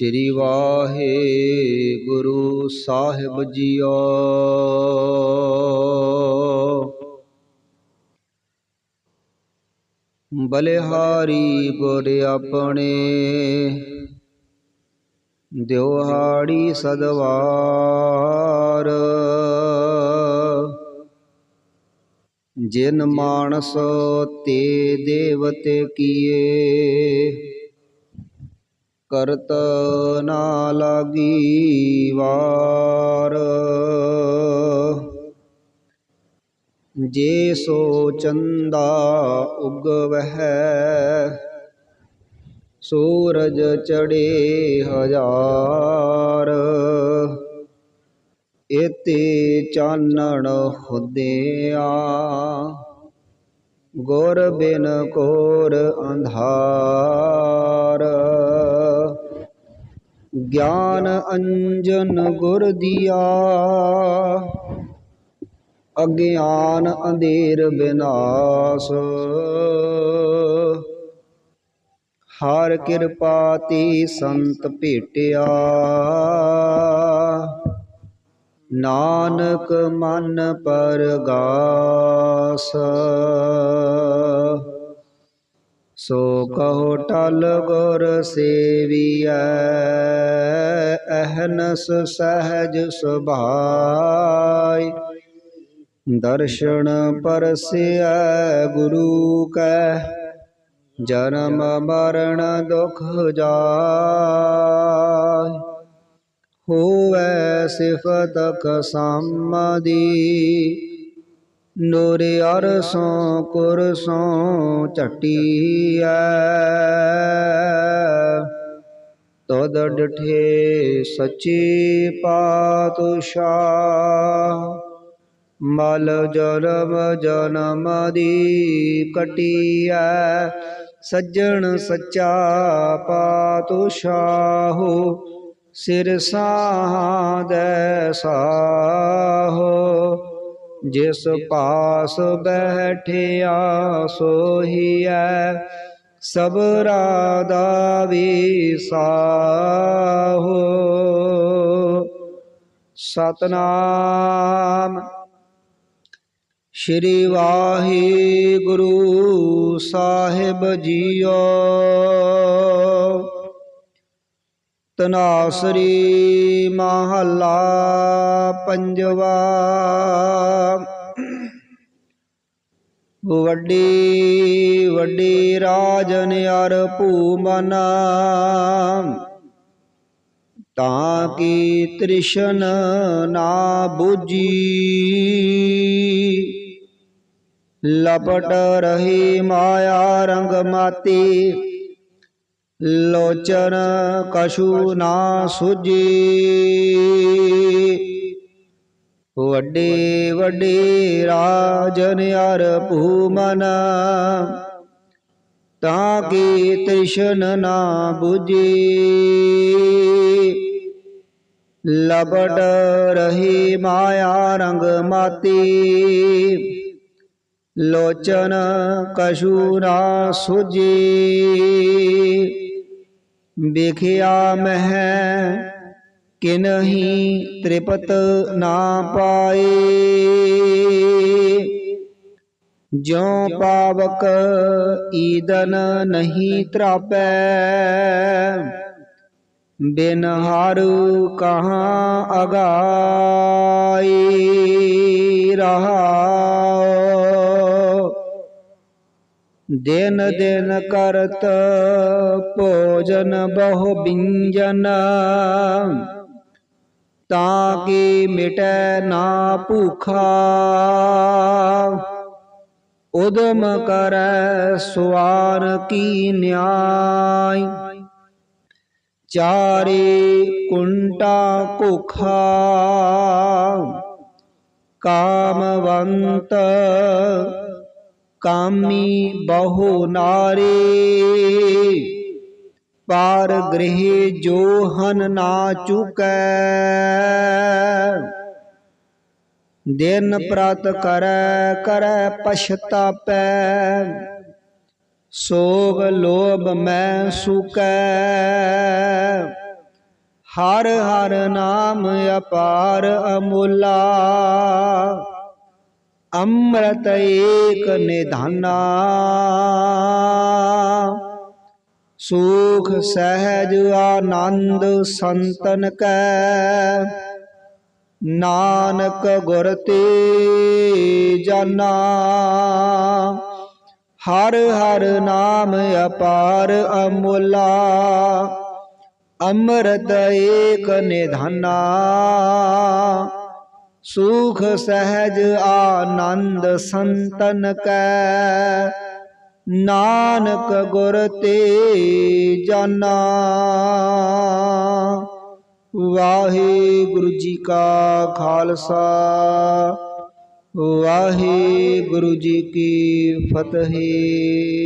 ਸ੍ਰੀ ਵਾਹਿਗੁਰੂ ਸਾਹਿਬ ਜੀਓ। ਬਲਿਹਾਰੀ ਗੁਰ ਆਪਣੇ ਦਿਵਹਾੜੀ ਸਦਵਾਰ। ਜਿਨ ਮਾਨਸ ਤੇ ਦੇਵਤੇ ਕੀਏ ਕਰਤ ਨਾ ਲਾਗੀ ਵਾਰ। ਜੇ ਸੋ ਚੰਦਾ ਉਗਵਹਿ, ਸੂਰਜ ਚੜੇ ਹਜ਼ਾਰ। ਇਤੇ ਚਾਨਣ ਹੁਦਿਆ ਗੁਰ ਬਿਨ ਕੋਰ ਅੰਧਾਰ। ਗਿਆਨ ਅੰਜਨ ਗੁਰ ਦਿਆ। ਅਗਿਆਨ ਅੰਧੇਰ ਬਿਨਾਸ਼। ਹਰ ਕਿਰਪਾ ਤੇ ਸੰਤ ਭੇਟਿਆ। ਨਾਨਕ ਮਨ ਪਰਗਾਸ। ਸੋ ਕਹੋ ਟਲ ਗੁਰ ਸੇਵੀਐ, ਅਹਨਸ ਸਹਜ ਸੁਭਾਈ ਦਰਸ਼ਨ ਪਰਸਿਐ ਗੁਰੂ ਕੈ, ਜਨਮ ਮਰਨ ਦੁਖ ਜਾਇ। ਹੋਵੈ ਸਿਫਤ ਕਸਮਦੀ ਨੂਰ ਅਰਸੋਂ ਕੁਰਸੋਂ ਝਟੀਐ। ਤਦ ਡਠੇ ਸੱਚੇ ਪਾਤਸ਼ਾਹ। ਮਲ ਜਨਮ ਜਨਮ ਦੀ ਕਟੀਐ। ਸੱਜਣ ਸੱਚਾ ਪਾਤਸ਼ਾਹੋ, ਸਿਰ ਸਾਹਦੈ ਸਾਹੋ। ਜਿਸ ਪਾਸ ਬੈਠਿਆ ਸੋਹੀਐ ਸਬਰਾ ਦਾ ਵਿਸਾਹੋ ਸਤਨਾਮ। ਸ਼੍ਰੀ ਵਾਹਿਗੁਰੂ ਸਾਹਿਬ ਜੀਓ। ਤਨਾਸਰੀ ਮਹੱਲਾ ਪੰਜਵਾ। ਵੱਡੀ ਵੱਡੀ ਰਾਜਨ ਅਰ ਭੂਮਨ, ਤਾਂ ਕੀ ਤ੍ਰਿਸ਼ਨ ਨਾ ਬੁਝੀ? ਲਪਟ ਰਹੀ ਮਾਇਆ ਰੰਗ ਮਾਤੀ ਲੋਚਨ ਕਛੂ ਨਾ ਸੁਜੀ ਵੱਡੇ ਵੱਡੇ ਰਾਜਨ ਅਰ ਭੂਮਨ, ਤਾਂ ਕੀ ਤ੍ਰਿਸ਼ਨ ਨਾ 부ਜੀ ਲਬਟ ਰਹੀ ਮਾਇਆ ਰੰਗ ਮਾਤੀ ਲੋਚਨ ਕਛੂ ਨਾ ਸੁਜੀ ਵੇਖਿਆ ਮਹਿ ਕਿਨਹੀ ਤ੍ਰਿਪਤ ਨਾ ਪਾਏ ਜਿਉ ਪਾਵਕ ਈਦਨ ਨਹੀਂ ਤਰਾਪੈ ਬਿਨ ਹਾਰੂ ਕਹਾਂ ਅਗਾਈ ਦਿਨ ਦਿਨ ਕਰਤ ਭੋਜਨ ਬਹੁ ਬਿੰਜਨ। ਤਾਂ ਕਿ ਮਿਟੈ ਨਾ ਭੂਖਾ। ਉਦਮ ਕਰੈ ਸੁਆਰ ਕੀ ਨਿਆਈ। ਚਾਰੇ ਕੁੰਟਾ ਕੁਖਾ ਕਾਮਵੰਤ ਕਾਮੀ ਬਹੁ ਨਾਰੇ। ਪਾਰ ਗ੍ਰਹਿ ਜੋ ਹਨ ਨਾ ਚੁਕੈ। ਦਿਨ ਪ੍ਰਤ ਕਰੈ ਕਰੈ ਪਛਤਾਪੈ। ਸੋਗ ਲੋਭ ਮੈਂ ਸੁਕੈ। ਹਰ ਹਰ ਨਾਮ ਅਪਾਰ ਅਮੁੱਲਾ। ਅੰਮ੍ਰਿਤ ਏਕ ਨਿਧਾਨਾ। ਸੁਖ ਸਹਿਜ ਆਨੰਦ ਸੰਤਨ ਕੈ। ਨਾਨਕ ਗੁਰ ਤੇ ਜਾਨਾ ਹਰ ਹਰ ਨਾਮ ਅਪਾਰ ਅਮੁੱਲਾ। ਅੰਮ੍ਰਿਤ ਏਕ ਨਿਧਾਨਾ। ਸੁਖ ਸਹਿਜ ਆਨੰਦ ਸੰਤਨ ਕੈ। ਨਾਨਕ ਗੁਰ ਤੇ ਜਾਨਾ ਵਾਹਿਗੁਰੂ ਜੀ ਕਾ ਖਾਲਸਾ। ਵਾਹਿਗੁਰੂ ਜੀ ਕੀ ਫਤਿਹ।